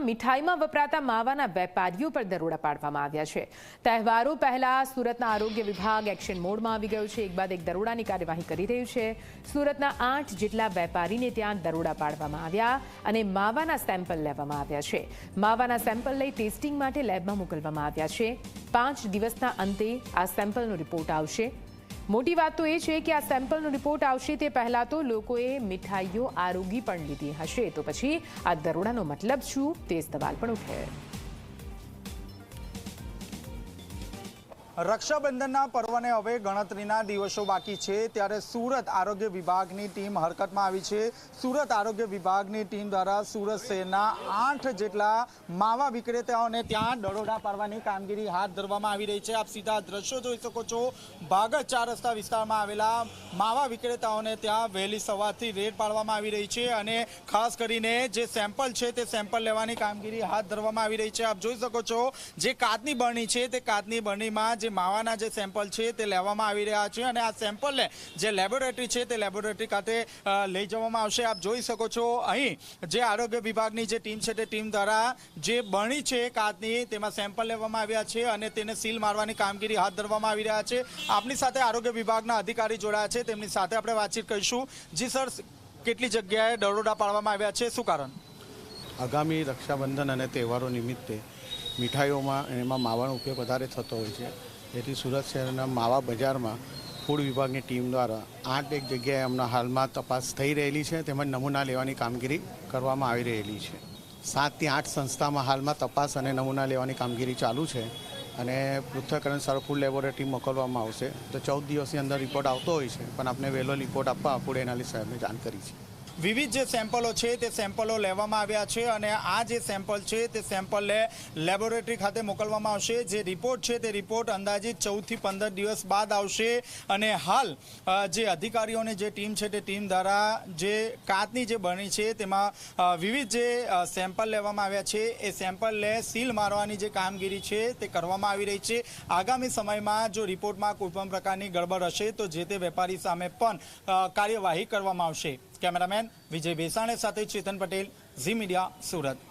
સુરતમાં મીઠાઈમાં વપરાતા માવાના વેપારીઓ પર દરોડા પાડવામાં આવ્યા છે. તહેવારો પહેલા સુરતના આરોગ્ય વિભાગ એક્શન મોડમાં આવી ગયું છે. એક બાદ એક દરોડાની કાર્યવાહી કરી રહ્યું છે. સુરતના આઠ જેટલા વેપારીને ત્યાં દરોડા પાડવામાં આવ્યા અને માવાના સેમ્પલ લેવામાં આવ્યા છે. માવાના સેમ્પલ લઈ ટેસ્ટિંગ માટે લેબમાં મોકલવામાં આવ્યા છે. પાંચ દિવસના અંતે આ સેમ્પલનો રિપોર્ટ આવશે. મોટી વાત તો એ છે કે આ સેમ્પલનો રિપોર્ટ આવશે તે પહેલાં તો લોકોએ મીઠાઈઓ આરોગી પણ લીધી હશે. તો પછી આ દરોડાનો મતલબ શું? તે સવાલ પણ ઉઠે. રક્ષાબંધનના પર્વને હવે ગણતરીના દિવસો બાકી છે ત્યારે સુરત આરોગ્ય વિભાગની ટીમ હરકતમાં આવી છે. સુરત આરોગ્ય વિભાગની ટીમ દ્વારા સુરત શહેરના આઠ જેટલા માવા વિક્રેતાઓને ત્યાં દરોડા પાડવાની કામગીરી હાથ ધરવામાં આવી રહી છે. આપ સીધા દ્રશ્યો જોઈ શકો છો. ભાગત ચાર રસ્તા વિસ્તારમાં આવેલા માવા વિક્રેતાઓને ત્યાં વહેલી સવારથી રેડ પાડવામાં આવી રહી છે અને ખાસ કરીને જે સેમ્પલ છે તે સેમ્પલ લેવાની કામગીરી હાથ ધરવામાં આવી રહી છે. આપ જોઈ શકો છો જે કાચની બરણી છે તે કાચની બરણીમાં જે માવાના જે સેમ્પલ છે તે લેવામાં આવી રહ્યા છે અને આ સેમ્પલને જે લેબોરેટરી છે તે લેબોરેટરી ખાતે લઈ જવામાં આવશે. આપ જોઈ શકો છો અહીં જે આરોગ્ય વિભાગની જે ટીમ છે તે ટીમ દ્વારા જે બણી છે કાચની, તેમાં સેમ્પલ લેવામાં આવ્યા છે અને તેને સીલ મારવાની કામગીરી હાથ ધરવામાં આવી રહ્યા છે. આપની સાથે આરોગ્ય વિભાગના અધિકારી જોડાયા છે. તેમની સાથે આપણે વાતચીત કરીશું. જી, સર, કેટલી જગ્યાએ દરોડા પાડવામાં આવ્યા છે? શું કારણ? આગામી રક્ષાબંધન અને તહેવારો નિમિત્તે મીઠાઈઓમાં એમાં માવાનો ઉપયોગ વધારે થતો હોય છે. જેથી સુરત શહેરના માવા બજારમાં ફૂડ વિભાગની ટીમ દ્વારા આઠ એક જગ્યાએ હમણાં હાલમાં તપાસ થઈ રહેલી છે. તેમજ નમૂના લેવાની કામગીરી કરવામાં આવી રહેલી છે. સાતથી આઠ સંસ્થામાં હાલમાં તપાસ અને નમૂના લેવાની કામગીરી ચાલુ છે અને પૃથ્થકરણ સર ફૂડ લેબોરેટરી મોકલવામાં આવશે. તો ચૌદ દિવસની અંદર રિપોર્ટ આવતો હોય છે. પણ આપણે વહેલો રિપોર્ટ આપવા ફૂડ એનાલિસ્ટ સાહેબને જાણ કરી છે. વિવિધ જે સેમ્પલો છે તે સેમ્પલો લેવામાં આવ્યા છે અને આ જે સેમ્પલ છે તે સેમ્પલને લેબોરેટરી ખાતે મોકલવામાં આવશે. જે રિપોર્ટ છે તે રિપોર્ટ અંદાજિત ચૌદથી પંદર દિવસ બાદ આવશે. અને હાલ જે અધિકારીઓની જે ટીમ છે તે ટીમ દ્વારા જે કાચની જે બની છે તેમાં વિવિધ જે સેમ્પલ લેવામાં આવ્યા છે. એ સેમ્પલને સીલ મારવાની જે કામગીરી છે તે કરવામાં આવી રહી છે. આગામી સમયમાં જો રિપોર્ટમાં કોઈપણ પ્રકારની ગડબડ હશે તો જે તે વેપારી સામે પણ કાર્યવાહી કરવામાં આવશે. કેમેરામેન વિજય ભેસાણે સાથે ચેતન પટેલ ઝી મીડિયા સુરત.